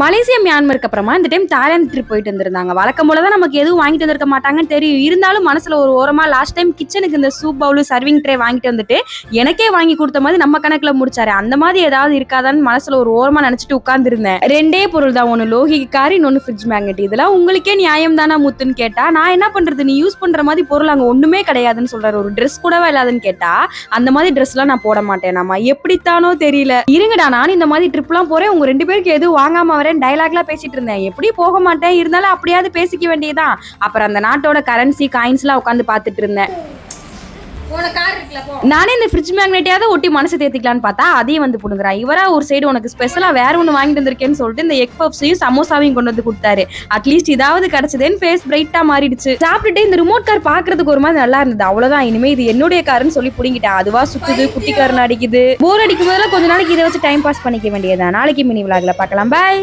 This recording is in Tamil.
மலேசியா மியான்மருக்கு அப்புறமா இந்த டைம் தாய்லாந்து ட்ரிப் போயிட்டு வந்திருந்தாங்க. வழக்கம் போல தான் நமக்கு எதுவும் வாங்கிட்டு வந்திருக்க மாட்டாங்கன்னு தெரியும். இருந்தாலும் மனசுல ஒரு ஓரமா லாஸ்ட் டைம் கிச்சனுக்கு இந்த சூப் பவுல் சர்விங் ட்ரே வாங்கிட்டு வந்துட்டு எனக்கே வாங்கி கொடுத்த மாதிரி நம்ம கணக்குல முடிச்சாரு. அந்த மாதிரி ஏதாவது இருக்காதான்னு மனசுல ஒரு ஓரமா நினைச்சிட்டு உட்காந்துருந்தேன் ரெண்டே பொருள் தான். ஒன்னு லோகிக்கு கார் இன்னொன்னு ஃப்ரிட்ஜ் மேக்னெட் இதெல்லாம் உங்களுக்கே நியாயம் தானா முத்துன்னு கேட்டா நான் என்ன பண்றது? நீ யூஸ் பண்ற மாதிரி பொருள் அங்க ஒண்ணுமே கிடையாதுன்னு சொல்றாரு. ஒரு ட்ரெஸ் கூடவே இல்லாதுன்னு கேட்டா அந்த மாதிரி ட்ரெஸ் எல்லாம் நான் போட மாட்டேன். நம்ம எப்படித்தானோ தெரியல. இருங்கடா நான் இந்த மாதிரி ட்ரிப்லாம் போறேன். உங்க ரெண்டு பேருக்கு எதுவும் வாங்காம வரேன் டைலாக்லாம் பேசிட்டு இருந்தேன். எப்படி போக மாட்டேன். இருந்தாலும் அப்படியாவது பேசிக்க வேண்டியதுதான். அப்புறம் அந்த நாட்டோட கரன்சி காயின்ஸ்லாம் உட்காந்து பார்த்துட்டு இருந்தேன். நானே இந்த ஃப்ரிட்ஜ் மேக்னெட்டையாவது ஒட்டி மனசு தேத்திக்கலான்னு பார்த்தா அதையும் வந்து புடுங்குறான் இவரா ஒரு சைடு உனக்கு ஸ்பெஷலா வேற ஒன்று வாங்கிட்டு வந்திருக்கேன்னு சொல்லிட்டு இந்த எக் பப்ஸையும் சமோசாவையும் கொண்டு வந்து கொடுத்தாரு. அட்லீஸ்ட் இதாவது கிடைச்சதுன்னு ஃபேஸ் பிரைட்டா மாறிடுச்சு. சாப்பிட்டுட்டு இந்த ரிமோட் கார் பாக்குறதுக்கு ஒரு மாதிரி நல்லா இருந்தது. அவ்வளவுதான். இனிமே இது என்னுடைய காருன்னு சொல்லி புடிங்கிட்டேன். அதுவா சுத்துது குட்டி காரன் அடிக்குது. போர் அடிக்கும் போதெல்லாம் கொஞ்ச நாளைக்கு இதை வச்சு டைம் பாஸ் பண்ணிக்க வேண்டியதா நாளைக்கு மினி விளாக்ல பார்க்கலாம். பாய்